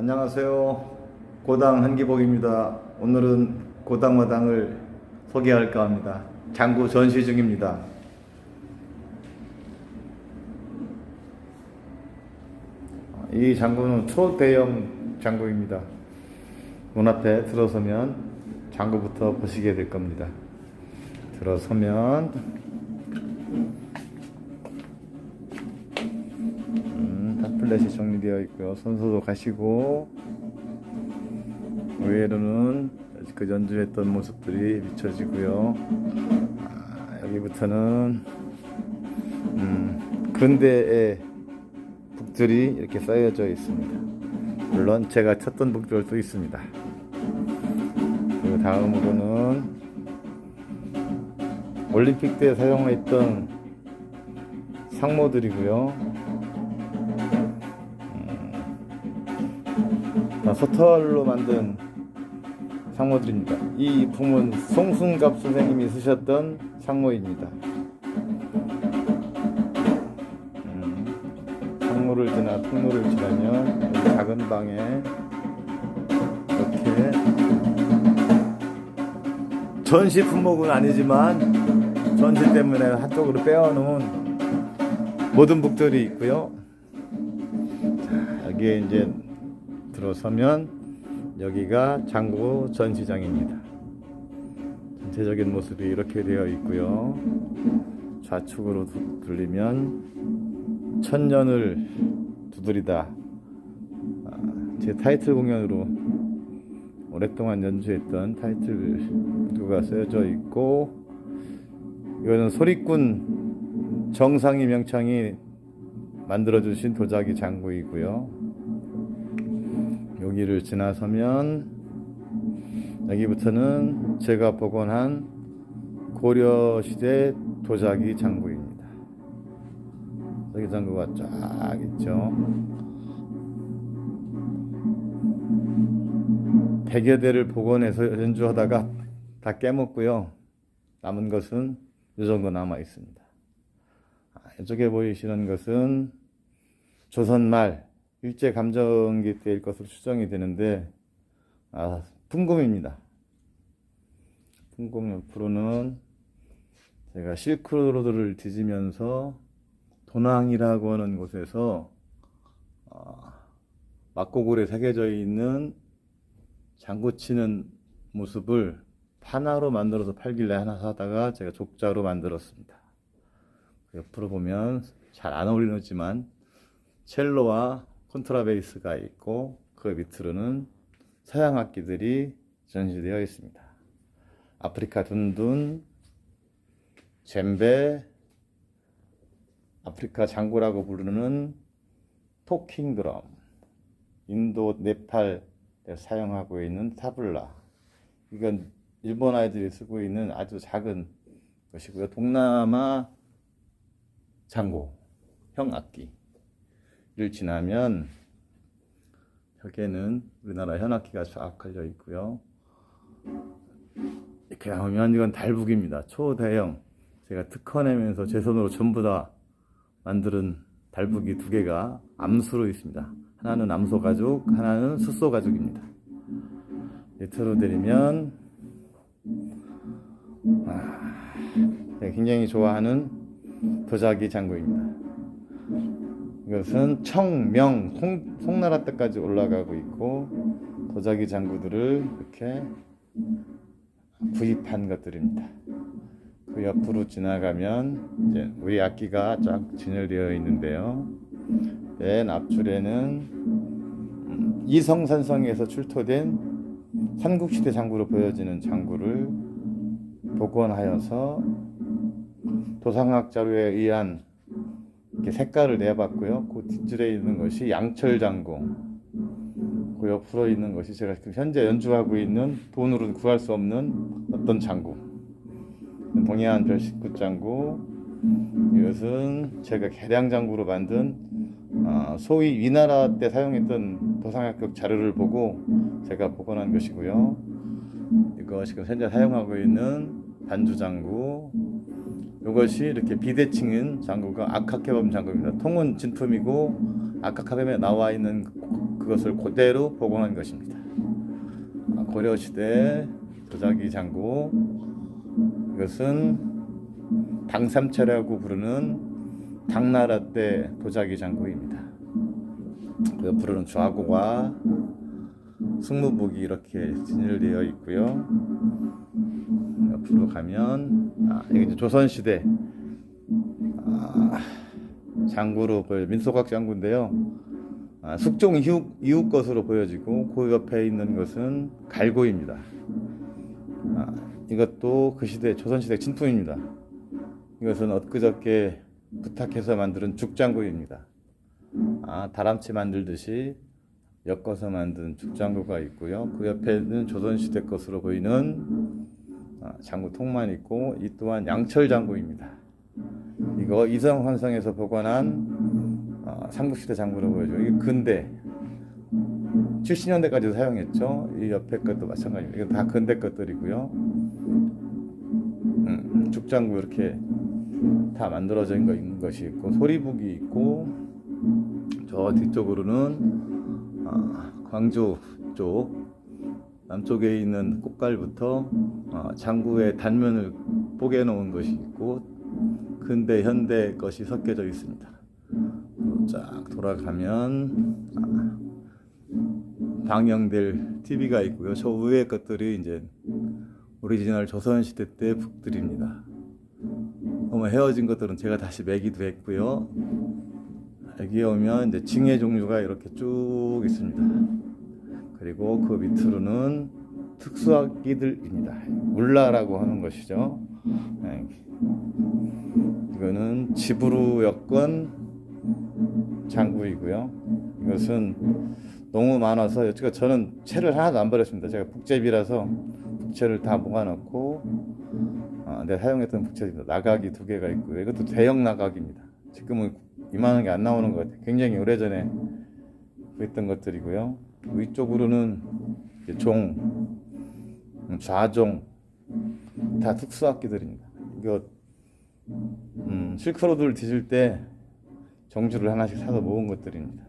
안녕하세요. 고당 한기복입니다. 오늘은 고당마당을 소개할까 합니다. 장구 전시 중입니다. 이 장구는 초대형 장구입니다. 문 앞에 들어서면 장구부터 보시게 될 겁니다. 들어서면 음, 탑플렛이 정리되어 있고요. 선수도 가시고 의외로는 그 연주했던 모습들이 비춰지고요. 아, 여기부터는 음, 근대의 북들이 이렇게 쌓여져 있습니다. 물론 제가 쳤던 북들도 있습니다. 그 다음으로는 올림픽 때 사용했던 상모들이고요. 서털로 만든 상모들입니다. 이 품은 송순갑 선생님이 쓰셨던 상모입니다. 음, 상모를 지나 통로를 지나면 작은 방에 이렇게 전시 품목은 아니지만 전시 때문에 한쪽으로 빼어놓은 모든 북들이 있고요. 자, 여기에 이제 들어서면 여기가 장구 전시장입니다. 전체적인 모습이 이렇게 되어 있고요. 좌측으로 두- 돌리면 천년을 두드리다 아, 제 타이틀 공연으로 오랫동안 연주했던 타이틀 구가 쓰여져 있고 이거는 소리꾼 정상희 명창이 만들어주신 도자기 장구이고요. 여기를 지나서면 여기부터는 제가 복원한 고려시대 도자기 장구입니다. 도자기 장구가 쫙 있죠. 100여 대를 복원해서 연주하다가 다 깨먹고요. 남은 것은 이 정도 남아 있습니다. 아, 이쪽에 보이시는 것은 조선말 일제 감정기 때일 것으로 추정이 되는데 아, 풍금입니다. 풍금 옆으로는 제가 실크로드를 뒤지면서 도낭이라고 하는 곳에서 아, 막고골에 새겨져 있는 장구 치는 모습을 판화로 만들어서 팔길래 하나 사다가 제가 족자로 만들었습니다. 그 옆으로 보면 잘 안 어울리지만 첼로와 콘트라베이스가 있고 그 밑으로는 서양 악기들이 전시되어 있습니다. 아프리카 둔둔, 젬베, 아프리카 장구라고 부르는 토킹 드럼, 인도 네팔 에 사용하고 있는 타블라. 이건 일본 아이들이 쓰고 있는 아주 작은 것이고요. 동남아 장고, 형 악기 를 지나면 벽에는 우리나라 현악기가 쫙 걸려 있고요. 이렇게 나오면 이건 달북입니다. 초대형. 제가 특허 내면서 제 손으로 전부 다 만드는 달북이 두 개가 암수로 있습니다. 하나는 암소 가죽, 하나는 숫소 가죽입니다. 밑으로 내리면 아, 제가 굉장히 좋아하는 도자기 장구입니다. 이것은 청명 송, 송나라 때까지 올라가고 있고 도자기 장구들을 이렇게 구입한 것들입니다. 그 옆으로 지나가면 이제 우리 악기가 쫙 진열되어 있는데요. 맨 앞줄에는 음, 이성산성에서 출토된 삼국시대 장구로 보여지는 장구를 복원하여서 도상학 자료에 의한 이렇게 색깔을 내봤고요. 그 뒷줄에 있는 것이 양철 장구. 그 옆으로 있는 것이 제가 지금 현재 연주하고 있는 돈으로는 구할 수 없는 어떤 장구. 동해안 별식구 장구. 이것은 제가 개량 장구로 만든 어, 소위 위나라 때 사용했던 도상학격 자료를 보고 제가 복원한 것이고요. 이거 지금 현재 사용하고 있는 반주 장구. 이것이 이렇게 비대칭인 장구가 아카케범 장구입니다. 통은 진품이고 아카카범에 나와 있는 그 그것을 그대로 복원한 것입니다. 아, 고려 시대 도자기 장구 이것은 당삼체라고 부르는 당나라 때 도자기 장구입니다. 그 옆으로는 좌고가 승무복이 이렇게 진열되어 있고요. 옆으로 가면 아, 이게 이제 조선 시대 아, 장구로 민소각 장구인데요. 아, 숙종 이후, 이후 것으로 보여지고 그 옆에 있는 것은 갈고입니다. 아, 이것도 그 시대 조선 시대 진품입니다. 이것은 엊그저께 부탁해서 만든 죽장구입니다. 아, 다람쥐 만들듯이 엮어서 만든 죽장구가 있고요. 그 옆에는 조선시대 것으로 보이는 아, 장구 통만 있고 이 또한 양철 장구입니다. 이거 이성환성에서 보관한 아, 삼국시대 장구로 보여줘. 이게 근대 70년대까지도 사용했죠. 이 옆에 것도 마찬가지입니다. 이건 다 근대 것들이고요. 음, 죽장구 이렇게 다 만들어진 거 있는 것이 있고 소리북이 있고 저 뒤쪽으로는 아, 광주 쪽 남쪽에 있는 꽃갈부터 아, 장구의 단면을 뽀개 놓은 것이 있고 근대 현대 것이 섞여져 있습니다. 쫙 돌아가면 아, 방영될 TV가 있고요. 저 위에 것들이 이제 오리지널 조선시대 때 북들입니다. 어머 헤어진 것들은 제가 다시 매기도 했고요. 여기 오면 이제 징의 종류가 이렇게 쭉 있습니다. 그리고 그 밑으로는 특수악기들입니다. 울라라고 하는 것이죠. 네. 이거는 지브루 여권 장구이고요. 이것은 너무 많아서 여태껏 저는 채를 하나도 안 버렸습니다. 제가 북제비라서 북채를 다 모아놓고 아, 내가 사용했던 북채입니다. 나각이 두 개가 있고요. 이것도 대형 나각입니다. 지금은 이만한 게 안 나오는 것 같아요. 굉장히 오래전에 구했던 것들이고요. 위쪽으로는 종, 음, 좌종 다 특수악기들입니다. 이거 음, 실크로드를 뒤질 때 정주를 하나씩 사서 모은 것들입니다.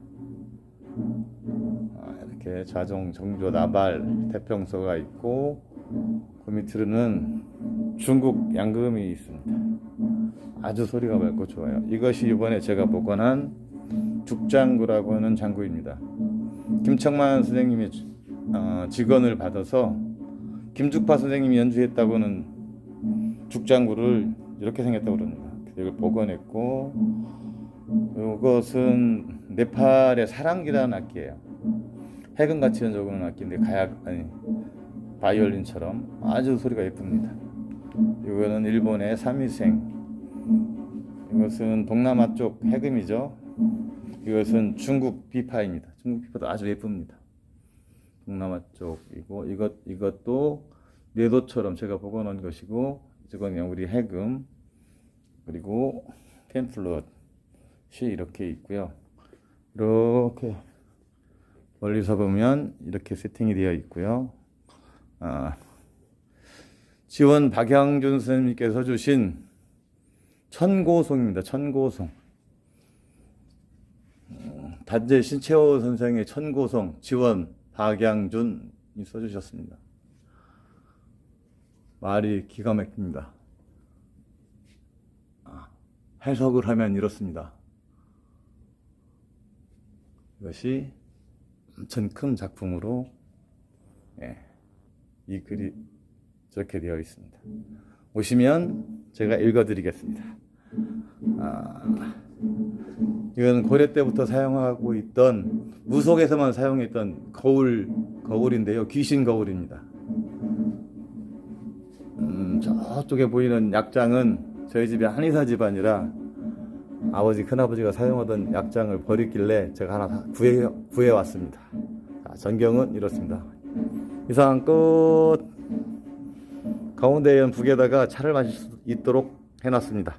아, 이렇게 좌종, 정조, 나발, 태평소가 있고 그 밑으로는 중국 양금이 있습니다. 아주 소리가 맑고 좋아요. 이것이 이번에 제가 복원한 죽장구라고 하는 장구입니다. 김청만 선생님의 어, 직원을 받아서 김죽파 선생님이 연주했다고는 죽장구를 이렇게 생겼다고 그럽니다. 이걸 복원했고 이것은 네팔의 사랑기라는 악기예요. 해금같이 연주하는 악기인데 가약 아니 바이올린처럼 아주 소리가 예쁩니다. 이거는 일본의 삼위생. 이것은 동남아 쪽 해금이죠. 이것은 중국 비파입니다. 중국 비파도 아주 예쁩니다. 동남아 쪽이고 이것 이것도 내도처럼 제가 복원한 것이고 이건 그냥 우리 해금 그리고 펜플롯이 이렇게 있고요. 이렇게 멀리서 보면 이렇게 세팅이 되어 있고요. 아, 지원 박양준 선생님께서 주신 천고송입니다. 천고송. 어, 단재 신채호 선생의 천고송 지원 박양준이 써주셨습니다. 말이 기가 막힙니다. 아, 해석을 하면 이렇습니다. 이것이 엄청 큰 작품으로 예, 이 글이 저렇게 되어 있습니다. 오시면 제가 읽어드리겠습니다. 아, 이건 고려 때부터 사용하고 있던 무속에서만 사용했던 거울 거울인데요. 귀신 거울입니다. 음, 저쪽에 보이는 약장은 저희 집이 한의사 집안이라 아버지 큰아버지가 사용하던 약장을 버렸길래 제가 하나 구해 구해 왔습니다. 자, 전경은 이렇습니다. 이상 끝. 가운데에 북에다가 차를 마실 수 있도록 해놨습니다.